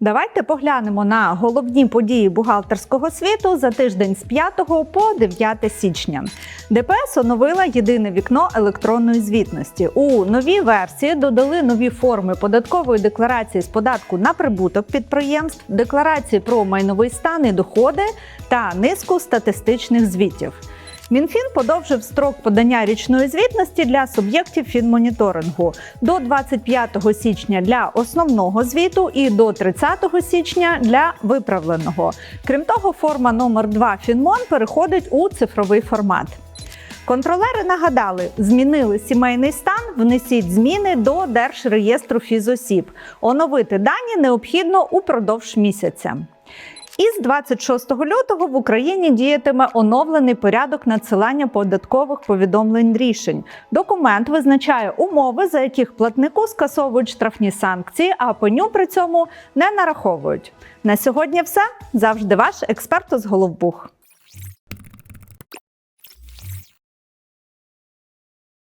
Давайте поглянемо на головні події бухгалтерського світу за тиждень з 5 по 9 січня. ДПС оновила єдине вікно електронної звітності. У новій версії додали нові форми податкової декларації з податку на прибуток підприємств, декларації про майновий стан і доходи та низку статистичних звітів. Мінфін подовжив строк подання річної звітності для суб'єктів фінмоніторингу до 25 січня для основного звіту і до 30 січня для виправленого. Крім того, форма номер 2 Фінмон переходить у цифровий формат. Контролери нагадали, змінили сімейний стан, внесіть зміни до Держреєстру фізосіб. Оновити дані необхідно упродовж місяця. Із 26 лютого в Україні діятиме оновлений порядок надсилання податкових повідомлень рішень. Документ визначає умови, за яких платнику скасовують штрафні санкції, а пеню при цьому не нараховують. На сьогодні все завжди ваш експерт з Головбух.